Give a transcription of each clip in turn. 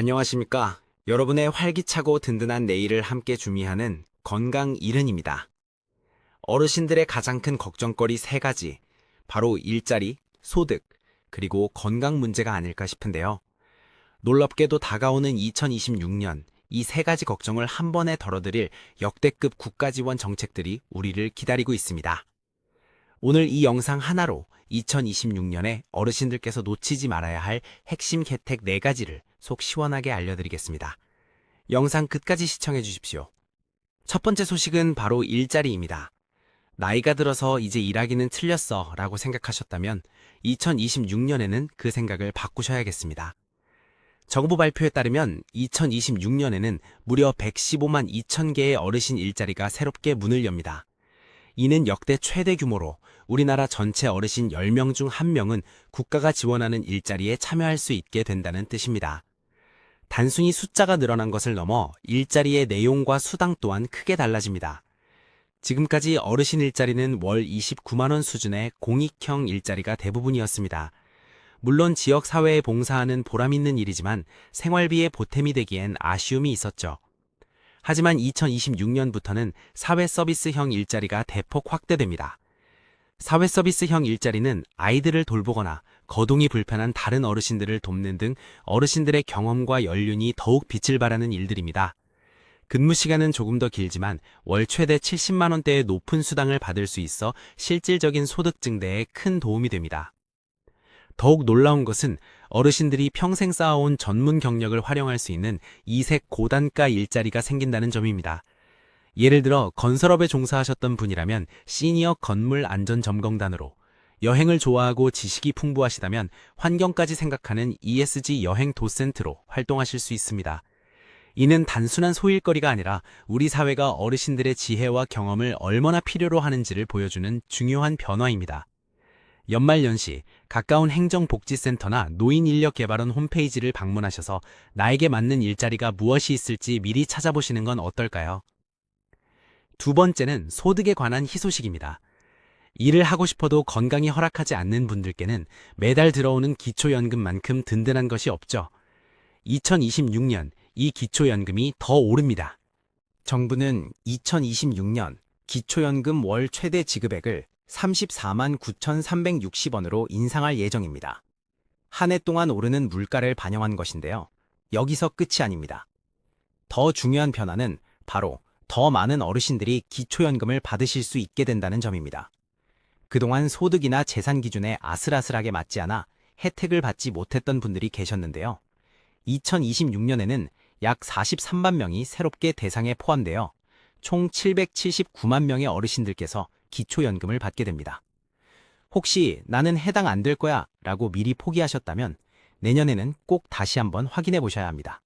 안녕하십니까. 여러분의 활기차고 든든한 내일을 함께 준비하는 건강 이른입니다. 어르신들의 가장 큰 걱정거리 세 가지. 바로 일자리, 소득, 그리고 건강 문제가 아닐까 싶은데요. 놀랍게도 다가오는 2026년 이 세 가지 걱정을 한 번에 덜어드릴 역대급 국가 지원 정책들이 우리를 기다리고 있습니다. 오늘 이 영상 하나로 2026년에 어르신들께서 놓치지 말아야 할 핵심 혜택 4가지를 속 시원하게 알려드리겠습니다. 영상 끝까지 시청해 주십시오. 첫 번째 소식은 바로 일자리입니다. 나이가 들어서 이제 일하기는 틀렸어 라고 생각하셨다면 2026년에는 그 생각을 바꾸셔야겠습니다. 정부 발표에 따르면 2026년에는 무려 115만 2천 개의 어르신 일자리가 새롭게 문을 엽니다. 이는 역대 최대 규모로 우리나라 전체 어르신 10명 중 1명은 국가가 지원하는 일자리에 참여할 수 있게 된다는 뜻입니다. 단순히 숫자가 늘어난 것을 넘어 일자리의 내용과 수당 또한 크게 달라집니다. 지금까지 어르신 일자리는 월 29만원 수준의 공익형 일자리가 대부분이었습니다. 물론 지역 사회에 봉사하는 보람 있는 일이지만 생활비에 보탬이 되기엔 아쉬움이 있었죠. 하지만 2026년부터는 사회 서비스형 일자리가 대폭 확대됩니다. 사회 서비스형 일자리는 아이들을 돌보거나 거동이 불편한 다른 어르신들을 돕는 등 어르신들의 경험과 연륜이 더욱 빛을 발하는 일들입니다. 근무 시간은 조금 더 길지만 월 최대 70만 원대의 높은 수당을 받을 수 있어 실질적인 소득 증대에 큰 도움이 됩니다. 더욱 놀라운 것은 어르신들이 평생 쌓아온 전문 경력을 활용할 수 있는 이색 고단가 일자리가 생긴다는 점입니다. 예를 들어 건설업에 종사하셨던 분이라면 시니어 건물 안전 점검단으로 여행을 좋아하고 지식이 풍부하시다면 환경까지 생각하는 ESG 여행 도센트로 활동하실 수 있습니다. 이는 단순한 소일거리가 아니라 우리 사회가 어르신들의 지혜와 경험을 얼마나 필요로 하는지를 보여주는 중요한 변화입니다. 연말연시 가까운 행정복지센터나 노인인력개발원 홈페이지를 방문하셔서 나에게 맞는 일자리가 무엇이 있을지 미리 찾아보시는 건 어떨까요? 두 번째는 소득에 관한 희소식입니다. 일을 하고 싶어도 건강이 허락하지 않는 분들께는 매달 들어오는 기초연금만큼 든든한 것이 없죠. 2026년 이 기초연금이 더 오릅니다. 정부는 2026년 기초연금 월 최대 지급액을 34만 9,360원으로 인상할 예정입니다. 한 해 동안 오르는 물가를 반영한 것인데요. 여기서 끝이 아닙니다. 더 중요한 변화는 바로 더 많은 어르신들이 기초연금을 받으실 수 있게 된다는 점입니다. 그동안 소득이나 재산 기준에 아슬아슬하게 맞지 않아 혜택을 받지 못했던 분들이 계셨는데요. 2026년에는 약 43만 명이 새롭게 대상에 포함되어 총 779만 명의 어르신들께서 기초연금을 받게 됩니다. 혹시 나는 해당 안 될 거야 라고 미리 포기하셨다면 내년에는 꼭 다시 한번 확인해 보셔야 합니다.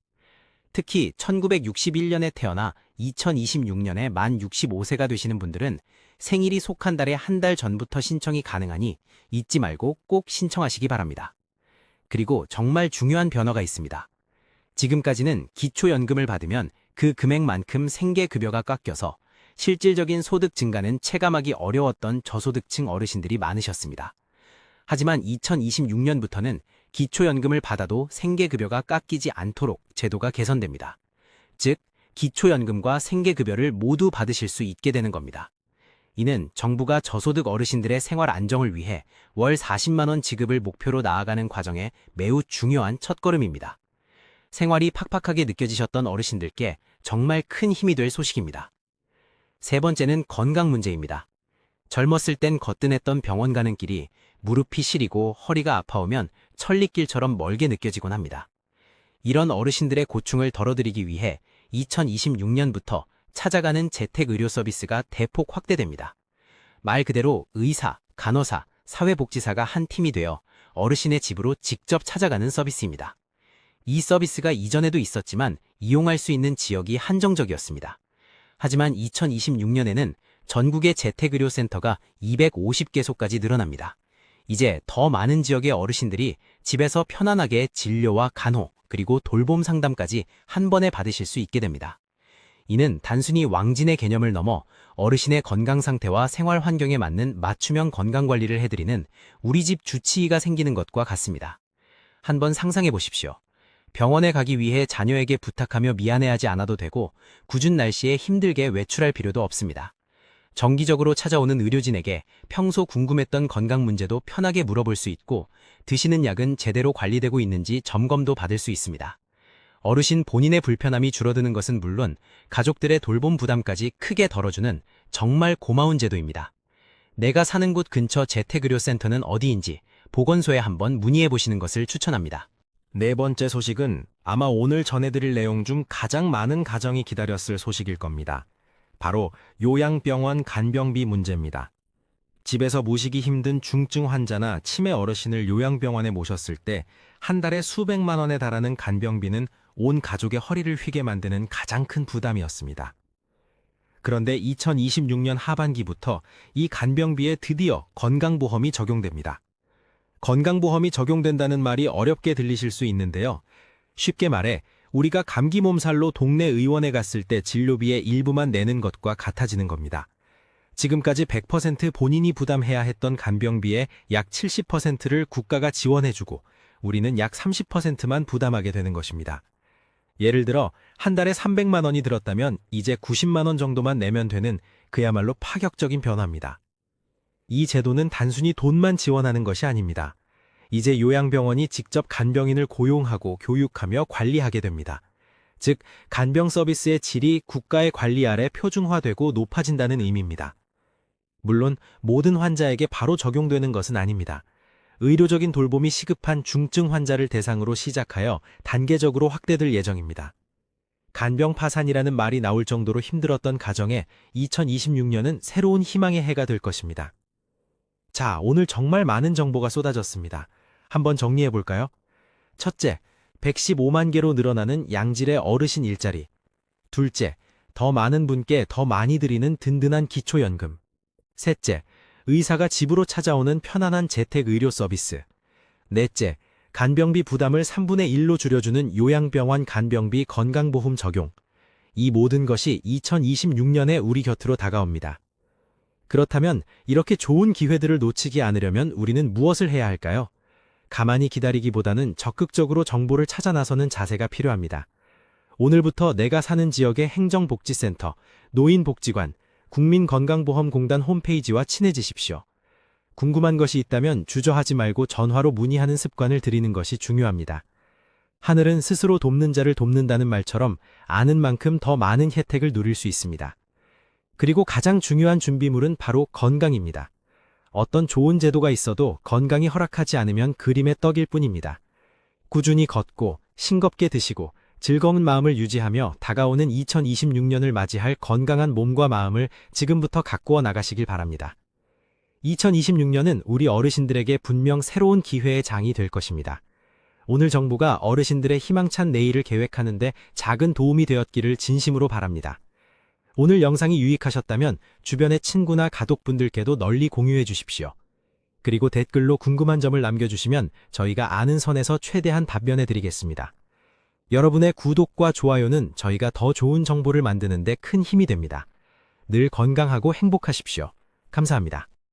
특히 1961년에 태어나 2026년에 만 65세가 되시는 분들은 생일이 속한 달의 한달 전부터 신청이 가능하니 잊지 말고 꼭 신청하시기 바랍니다. 그리고 정말 중요한 변화가 있습니다. 지금까지는 기초연금을 받으면 그 금액만큼 생계급여가 깎여서 실질적인 소득 증가는 체감하기 어려웠던 저소득층 어르신들이 많으셨습니다. 하지만 2026년부터는 기초연금을 받아도 생계급여가 깎이지 않도록 제도가 개선됩니다. 즉, 기초연금과 생계급여를 모두 받으실 수 있게 되는 겁니다. 이는 정부가 저소득 어르신들의 생활 안정을 위해 월 40만 원 지급을 목표로 나아가는 과정에 매우 중요한 첫걸음입니다. 생활이 팍팍하게 느껴지셨던 어르신들께 정말 큰 힘이 될 소식입니다. 세 번째는 건강 문제입니다. 젊었을 땐 거뜬했던 병원 가는 길이 무릎이 시리고 허리가 아파오면 천리길처럼 멀게 느껴지곤 합니다. 이런 어르신들의 고충을 덜어드리기 위해 2026년부터 찾아가는 재택의료 서비스가 대폭 확대됩니다. 말 그대로 의사, 간호사, 사회복지사가 한 팀이 되어 어르신의 집으로 직접 찾아가는 서비스입니다. 이 서비스가 이전에도 있었지만 이용할 수 있는 지역이 한정적이었습니다. 하지만 2026년에는 전국의 재택의료센터가 250개소까지 늘어납니다. 이제 더 많은 지역의 어르신들이 집에서 편안하게 진료와 간호, 그리고 돌봄 상담까지 한 번에 받으실 수 있게 됩니다. 이는 단순히 왕진의 개념을 넘어 어르신의 건강 상태와 생활 환경에 맞는 맞춤형 건강 관리를 해드리는 우리 집 주치의가 생기는 것과 같습니다. 한번 상상해 보십시오. 병원에 가기 위해 자녀에게 부탁하며 미안해하지 않아도 되고 궂은 날씨에 힘들게 외출할 필요도 없습니다. 정기적으로 찾아오는 의료진에게 평소 궁금했던 건강 문제도 편하게 물어볼 수 있고 드시는 약은 제대로 관리되고 있는지 점검도 받을 수 있습니다. 어르신 본인의 불편함이 줄어드는 것은 물론 가족들의 돌봄 부담까지 크게 덜어주는 정말 고마운 제도입니다. 내가 사는 곳 근처 재택의료센터는 어디인지 보건소에 한번 문의해 보시는 것을 추천합니다. 네 번째 소식은 아마 오늘 전해드릴 내용 중 가장 많은 가정이 기다렸을 소식일 겁니다. 바로 요양병원 간병비 문제입니다. 집에서 모시기 힘든 중증 환자나 치매 어르신을 요양병원에 모셨을 때 한 달에 수백만 원에 달하는 간병비는 온 가족의 허리를 휘게 만드는 가장 큰 부담이었습니다. 그런데 2026년 하반기부터 이 간병비에 드디어 건강보험이 적용됩니다. 건강보험이 적용된다는 말이 어렵게 들리실 수 있는데요. 쉽게 말해 우리가 감기 몸살로 동네 의원에 갔을 때 진료비의 일부만 내는 것과 같아지는 겁니다. 지금까지 100% 본인이 부담해야 했던 간병비의 약 70%를 국가가 지원해주고 우리는 약 30%만 부담하게 되는 것입니다. 예를 들어 한 달에 300만 원이 들었다면 이제 90만 원 정도만 내면 되는 그야말로 파격적인 변화입니다. 이 제도는 단순히 돈만 지원하는 것이 아닙니다. 이제 요양병원이 직접 간병인을 고용하고 교육하며 관리하게 됩니다. 즉, 간병 서비스의 질이 국가의 관리 아래 표준화되고 높아진다는 의미입니다. 물론 모든 환자에게 바로 적용되는 것은 아닙니다. 의료적인 돌봄이 시급한 중증 환자를 대상으로 시작하여 단계적으로 확대될 예정입니다. 간병 파산이라는 말이 나올 정도로 힘들었던 가정에 2026년은 새로운 희망의 해가 될 것입니다. 자, 오늘 정말 많은 정보가 쏟아졌습니다. 한번 정리해 볼까요? 첫째, 115만 개로 늘어나는 양질의 어르신 일자리. 둘째, 더 많은 분께 더 많이 드리는 든든한 기초연금. 셋째, 의사가 집으로 찾아오는 편안한 재택 의료 서비스. 넷째, 간병비 부담을 3분의 1로 줄여주는 요양병원 간병비 건강보험 적용. 이 모든 것이 2026년에 우리 곁으로 다가옵니다. 그렇다면 이렇게 좋은 기회들을 놓치지 않으려면 우리는 무엇을 해야 할까요? 가만히 기다리기보다는 적극적으로 정보를 찾아 나서는 자세가 필요합니다. 오늘부터 내가 사는 지역의 행정복지센터, 노인복지관, 국민건강보험공단 홈페이지와 친해지십시오. 궁금한 것이 있다면 주저하지 말고 전화로 문의하는 습관을 들이는 것이 중요합니다. 하늘은 스스로 돕는 자를 돕는다는 말처럼 아는 만큼 더 많은 혜택을 누릴 수 있습니다. 그리고 가장 중요한 준비물은 바로 건강입니다. 어떤 좋은 제도가 있어도 건강이 허락하지 않으면 그림의 떡일 뿐입니다. 꾸준히 걷고 싱겁게 드시고 즐거운 마음을 유지하며 다가오는 2026년을 맞이할 건강한 몸과 마음을 지금부터 가꾸어 나가시길 바랍니다. 2026년은 우리 어르신들에게 분명 새로운 기회의 장이 될 것입니다. 오늘 정부가 어르신들의 희망찬 내일을 계획하는데 작은 도움이 되었기를 진심으로 바랍니다. 오늘 영상이 유익하셨다면 주변의 친구나 가족분들께도 널리 공유해 주십시오. 그리고 댓글로 궁금한 점을 남겨주시면 저희가 아는 선에서 최대한 답변해 드리겠습니다. 여러분의 구독과 좋아요는 저희가 더 좋은 정보를 만드는 데 큰 힘이 됩니다. 늘 건강하고 행복하십시오. 감사합니다.